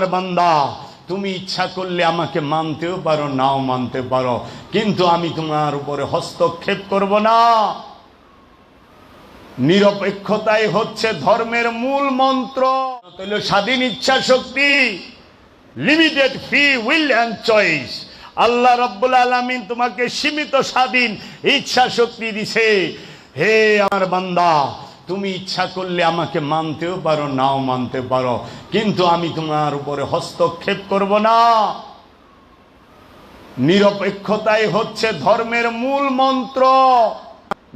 আমার বান্দা, তুমি ইচ্ছা করলে আমাকে মানতেও পারো, নাও মানতে পারো, কিন্তু আমি তোমার উপরে হস্তক্ষেপ করব না। নিরপেক্ষতাই হচ্ছে ধর্মের মূল মন্ত্র। স্বাধীন ইচ্ছা শক্তি limited free will and choice আল্লাহ রব্বুল আলমিন তোমাকে সীমিত স্বাধীন ইচ্ছা শক্তি দিছে। হে আমার বান্দা তুমি ইচ্ছা করলে আমাকে মানতেও পারো, নাও মানতে পারো, কিন্তু আমি তোমার উপরে হস্তক্ষেপ করব না। নিরপেক্ষতাই হচ্ছে ধর্মের মূল মন্ত্র।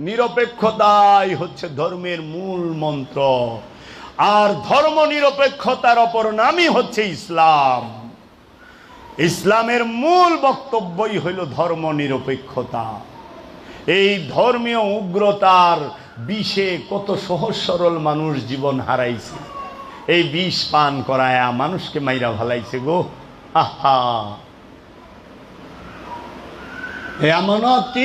নিরপেক্ষতাই হচ্ছে ধর্মের মূল মন্ত্র। আর ধর্ম নিরপেক্ষতার অপর নামই হচ্ছে ইসলাম। ইসলামের মূল বক্তব্যই হইল ধর্ম নিরপেক্ষতা। এই ধর্মীয় উগ্রতার বিষে কত সহজ সরল মানুষ জীবন হারাইছে। এই বিষ পান করায়া মানুষকে মাইরা ভালাইছে গো। আহা। আমানত,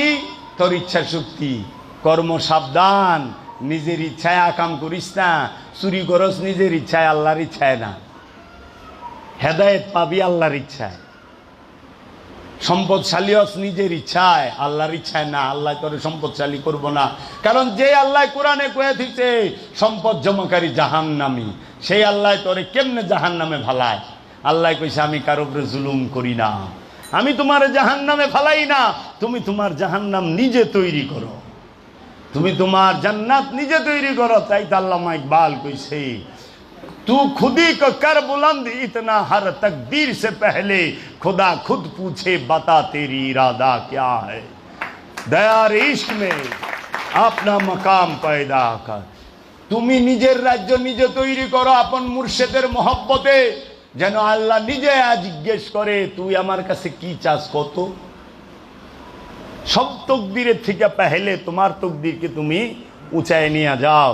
তোর ইচ্ছা শক্তি। কর্ম সাবধান, নিজের ইচ্ছায় আকাম করিস না। চুরি করস নিজের ইচ্ছায়, আল্লাহর ইচ্ছায় না। হেদায়েত পাবি আল্লাহর ইচ্ছায়। সম্পদশালী হস নিজের ইচ্ছায়। আল্লাহর ইচ্ছায় না, আল্লাহ তোরে সম্পদশালী করব না। কারণ যে আল্লাহ কোরআনে কয়ে দিচ্ছে সম্পদ জমাকারী জাহান নামি সেই আল্লাহ তোরে কেমনে জাহান নামে ভালায় আল্লাহ কইছে, আমি কারও উপরে জুলুম করি না। আমি তোমার জাহান নামে ফালাই না। তুমি তোমার জাহান নাম নিজে তৈরি করো। তুমি তোমার জান্নাত নিজে তৈরি করো। তাই তো আল্লামা ইকবাল কইছে तू खुद ही को कर बुलंद इतना हर तकदीर से पहले खुदा खुद पूछे बता तेरी इरादा क्या है दयार इश्क में अपना मकाम पैदा कर তুমি নিজের রাজ্য নিজে তৈরি করো আপন মুর্শেদের মহব্বতে যেন আল্লাহ নিজে জিজ্ঞেস করে তুই আমার কাছে কি চাস কত সব তকদিরের থেকে পেহলে তোমার তকদিরকে তুমি উঁচায় নিয়ে যাও